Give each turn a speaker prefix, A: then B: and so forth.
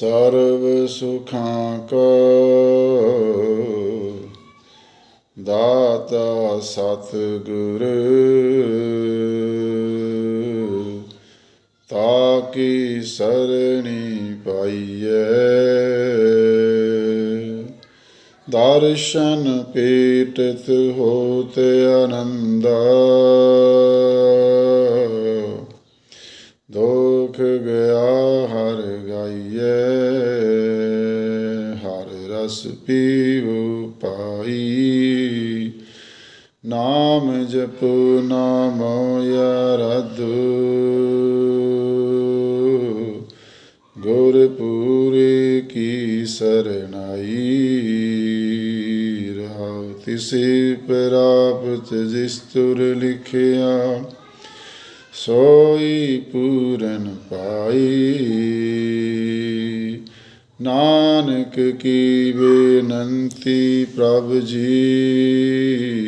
A: ਸਰਬ ਸੁਖਾਂ ਕੋ। ਦਾਤਾ ਸਤਿਗੁਰ ਤਾਕੀ ਸਰਣੀ ਪਾਈਐ। ਦਰਸ਼ਨ ਪੀਟਤ ਹੋਤ ਆਨੰਦਾ। ਦੁਖ ਗਿਆ ਹਰ ਰਸ ਪੀਵ ਪਾਈ। ਨਾਮ ਜਪ ਨਾਮ ਯਰਦੁ ਗੁਰ ਪੂਰੇ ਕੀ ਸਰਣਾਈ। ਰਹਾਉ ਤਿਸੇ ਪ੍ਰਾਪਤ ਜਿਸ ਤੁਰ ਲਿਖਿਆ। ਸੋਈ ਪੂਰਨ ਪਾਈ। ਨਾਨਕ ਕੀ ਬੇਨੰਤੀ ਪ੍ਰਭ ਜੀ।